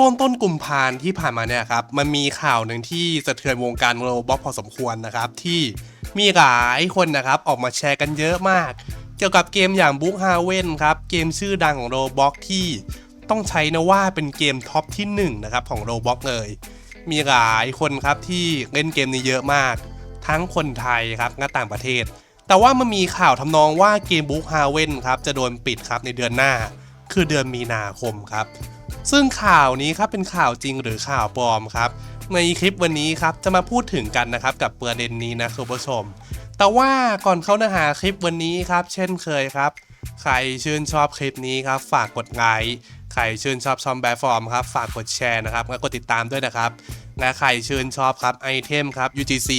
ช่วงต้นกุมภาพันธ์ที่ผ่านมาเนี่ยครับ มันมีข่าวหนึ่งที่สะเทือนวงการโรบอกพอสมควรนะครับ ที่มีหลายคนนะครับออกมาแชร์กันเยอะมาก เกี่ยวกับเกมอย่างบุ๊กฮาเว่นครับ เกมชื่อดังของโรบ็อกที่ต้องใช้นะว่าเป็นเกมท็อปที่หนึ่งนะครับของโรบ็อกเลย มีหลายคนครับที่เล่นเกมนี้เยอะมาก ทั้งคนไทยครับและต่างประเทศ แต่ว่ามันมีข่าวทำนองว่าเกมบุ๊กฮาเว่นครับจะโดนปิดครับในเดือนหน้า คือเดือนมีนาคมครับ ซึ่งข่าวนี้ครับเป็นข่าวจริงหรือข่าวปลอมครับ ในคลิปวันนี้ครับจะมาพูดถึงกันนะครับกับประเด็นนี้นะคุณผู้ชม แต่ว่าก่อนเข้าเนื้อหาคลิปวันนี้ครับ เช่นเคยครับ ใครชื่นชอบคลิปนี้ครับฝากกดไลค์ใครชื่นชอบชอมแบฟอร์มครับฝากกดแชร์นะครับและกดติดตามด้วยนะครับและใครชื่นชอบครับไอเทมครับ UGC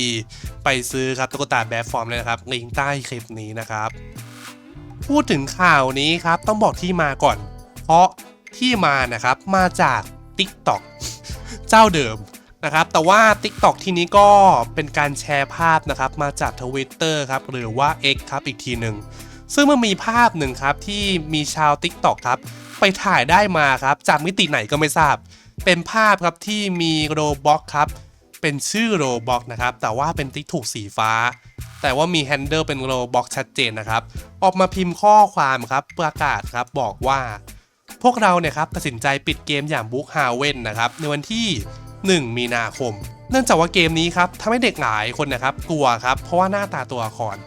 ไปซื้อครับตุ๊กตาแบบฟอร์มเลยนะครับลิงก์ใต้คลิปนี้นะครับ พูดถึงข่าวนี้ครับต้องบอกที่มาก่อน เพราะ ที่มานะครับมาจาก TikTok เจ้าเดิมนะครับแต่ว่า TikTok ที่นี้ก็เป็นการแชร์ภาพนะครับมาจาก Twitter ครับหรือว่า X ครับอีกทีหนึ่งซึ่งมันมีภาพหนึ่งครับที่มีชาว TikTok ครับไปถ่ายได้มาครับจากมิติไหนก็ไม่ทราบ เป็นภาพครับที่มีโรบ็อกครับเป็นชื่อโรบ็อกนะครับแต่ว่าเป็นติ๊กถูกสีฟ้า แต่ว่ามีแฮนเดิลเป็นโรบ็อกชัดเจนนะครับออกมาพิมพ์ข้อความครับประกาศครับบอกว่า พวกเราเนี่ยครับตัดสินใจปิดเกมอย่างบุ๊กฮาเว่นนะครับในวันที่ 1 มีนาคม เนื่องจากว่าเกมนี้ครับทำให้เด็กหลายคนนะครับกลัวครับเพราะว่าหน้าตาตัวละคร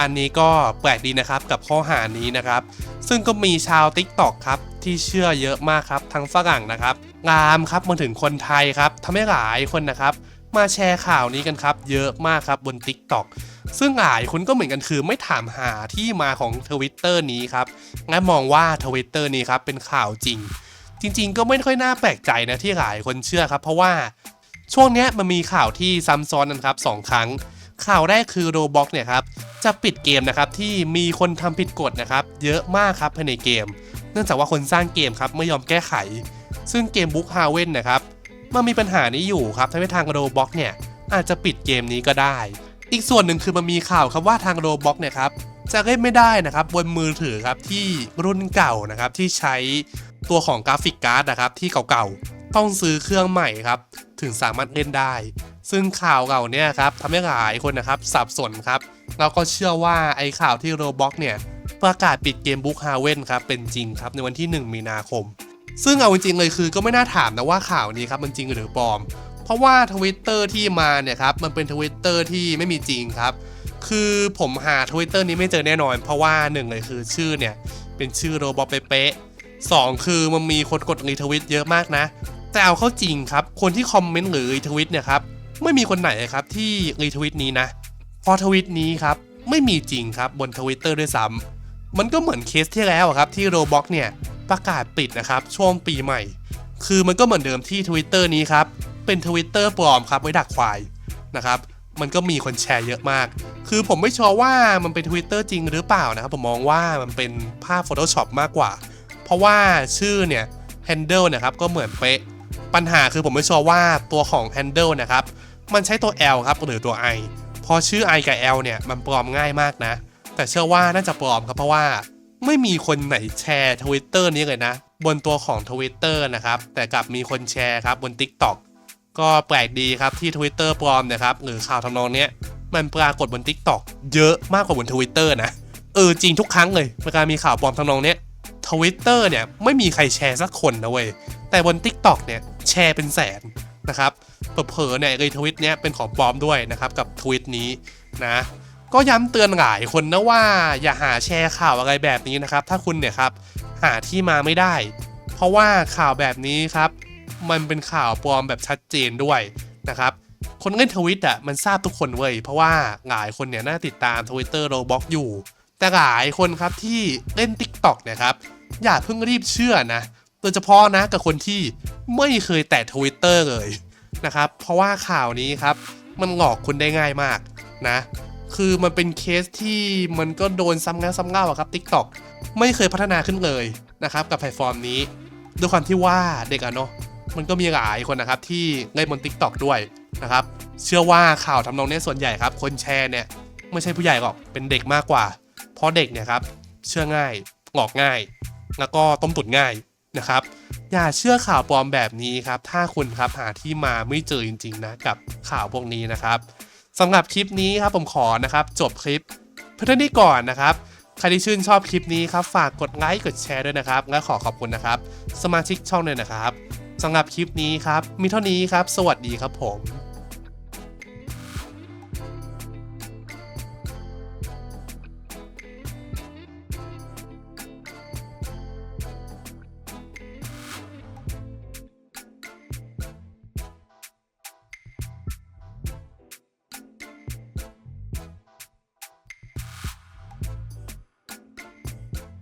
อันนี้ก็แปลกดีนะครับกับข้อหานี้นะครับ ซึ่งก็มีชาว Tik t o อกครับที่เชื่อเยอะมากครับทั้งฝรั่งนะครับงามครับมาถึงคนไทยครับทำให้หลายคนนะครับ มาแชร์ข่าวนี้กันครับ เยอะมากครับบน Tik t o อก ซึ่งหลายคนก็เหมือนกันคือไม่ถามหาที่มาของทวิตเตอร์นี้ครับงั้นมองว่าทวิตเตอร์นี้ครับเป็นข่าวจริง จริง ๆ ก็ไม่ค่อยน่าแปลกใจนะที่หลายคนเชื่อครับ เพราะว่าช่วงนี้มันมีข่าวที่ซ้ำซ้อนนะครับสองครั้ง ข่าวแรกคือโรบ็อกเนี่ยครับจะปิดเกมนะครับที่มีคนทำผิดกฎนะครับเยอะมากครับภายในเกม เนื่องจากว่าคนสร้างเกมครับไม่ยอมแก้ไข ซึ่งเกมบุ๊กฮาเว่นนะครับมันมีปัญหานี้อยู่ครับทำให้ทางโรบ็อกเนี่ยอาจจะปิดเกมนี้ก็ได้ อีกส่วนหนึ่งคือมันมีข่าวครับว่าทางโรบ็อกเนี่ยครับจะเล่นไม่ได้นะครับบนมือถือครับที่รุ่นเก่านะครับที่ใช้ตัวของกราฟิกการ์ดนะครับที่เก่าๆต้องซื้อเครื่องใหม่ครับถึงสามารถเล่นได้ ซึ่งข่าวเหล่าเนี้ครับทำให้หลายคนนะครับสับสนครับแล้วก็เชื่อว่าไอ้ข่าวที่โรบ็อกเนี่ยประกาศปิดเกมบุ๊กฮาเว่นครับเป็นจริงครับในวันที่ 1 มีนาคม ซึ่งเอาจริงเลยคือก็ไม่น่าถามนะว่าข่าวนี้ครับมันจริงหรือปลอม เพราะว่าทวิตเตอร์ที่มาเนี่ยครับมันเป็นทวิตเตอร์ที่ไม่มีจริงครับ คือผมหาทวิตเตอร์นี้ไม่เจอแน่นอน เพราะว่าหนึ่งเลยคือชื่อเนี่ยเป็นชื่อโรบอทเป๊ะสองคือมันมีคนกดรีทวิตเยอะมากนะ แต่เอาเข้าจริงครับ คนที่คอมเมนต์หรือรีทวิตเนี่ยครับไม่มีคนไหนครับที่รีทวิตนี้นะเพอทวิตนี้ครับไม่มีจริงครับบนทวิตเตอร์ด้วยซ้ำมันก็เหมือนเคสที่แล้วครับที่โรบ็อกเนี่ยประกาศปิดนะครับช่วงปีใหม่ คือมันก็เหมือนเดิมที่ Twitter นี้ครับ เป็น Twitter ปลอมครับไว้ดักควายนะครับมันก็มีคนแชร์เยอะมาก คือผมไม่ชัวร์ว่ามันเป็น Twitter จริงหรือเปล่านะครับ ผมมองว่ามันเป็นภาพ Photoshop มากกว่า เพราะว่าชื่อเนี่ย handle นะครับก็เหมือนเป๊ะ ปัญหาคือผมไม่ชัวร์ว่าตัวของ handle นะครับ มันใช้ตัว L ครับหรือตัว I พอชื่อ I กับ L เนี่ยมันปลอมง่ายมากนะ แต่เชื่อว่าน่าจะปลอมครับเพราะว่าไม่มีคนไหนแชร์ทวิตเตอร์นี้เลยนะ บนตัวของ Twitter นะครับ แต่กลับมีคนแชร์ครับบน TikTok ก็แปลกดีครับที่ Twitter ปลอมนะครับหรือข่าวทำนองเนี้ยมันปรากฏบน TikTok เยอะมากกว่าบน Twitter นะ เออจริงทุกครั้งเลยเวลามีข่าวปลอมทำนองเนี้ย Twitter เนี่ยไม่มีใครแชร์สักคนนะเว้ย แต่บน TikTok เนี่ยแชร์เป็นแสนนะครับเผลอเนี่ยไอ้ทวิตเนี้ยเป็นของปลอมด้วยนะครับกับทวิตนี้นะ ก็ย้ำเตือนหลายคนนะว่าอย่าหาแชร์ข่าวอะไรแบบนี้นะครับ ถ้าคุณเนี่ยครับหาที่มาไม่ได้ เพราะว่าข่าวแบบนี้ครับ มันเป็นข่าวปลอมแบบชัดเจนด้วยนะครับคนเล่นทวิตอะมันทราบทุกคนเว้ยเพราะว่าหลายคนเนี่ยน่าติดตาม Twitter r o b l o x อยู่ แต่หลายคนครับที่เล่น TikTok เนี่ยครับอย่าเพิ่งรีบเชื่อนะโดยเฉพาะนะกับคนที่ไม่เคยแตะ Twitter เลยนะครับเพราะว่าข่าวนี้ครับมันหลอกคุณได้ง่ายมากนะคือมันเป็นเคสที่มันก็โดนซ้ำแล้วซ้ำเล่าอะครับ TikTok ไม่เคยพัฒนาขึ้นเลยนะครับกับแพลตฟอร์มนี้ ด้วยความที่ว่าเด็กอะเนาะ มันก็มีหลายคนนะครับที่เล่นบน TikTok ด้วยนะครับ เชื่อว่าข่าวทำนองเนี้ยส่วนใหญ่ครับ คนแชร์เนี่ยไม่ใช่ผู้ใหญ่หรอกเป็นเด็กมากกว่า เพราะเด็กเนี่ยครับเชื่อง่ายหลอกง่าย แล้วก็ต้มตุ๋นง่ายนะครับ อย่าเชื่อข่าวปลอมแบบนี้ครับ ถ้าคุณครับหาที่มาไม่เจอจริง ๆ นะกับข่าวพวกนี้นะครับสำหรับคลิปนี้ครับผมขอนะครับ จบคลิปเพื่อเท่นี้ก่อนนะครับใครที่ชื่นชอบคลิปนี้ครับ ฝากกดไลค์กดแชร์ด้วยนะครับ และขอขอบคุณนะครับ สมาชิกช่องเลยนะครับ สำหรับคลิปนี้ครับ มีเท่านี้ครับ สวัสดีครับผม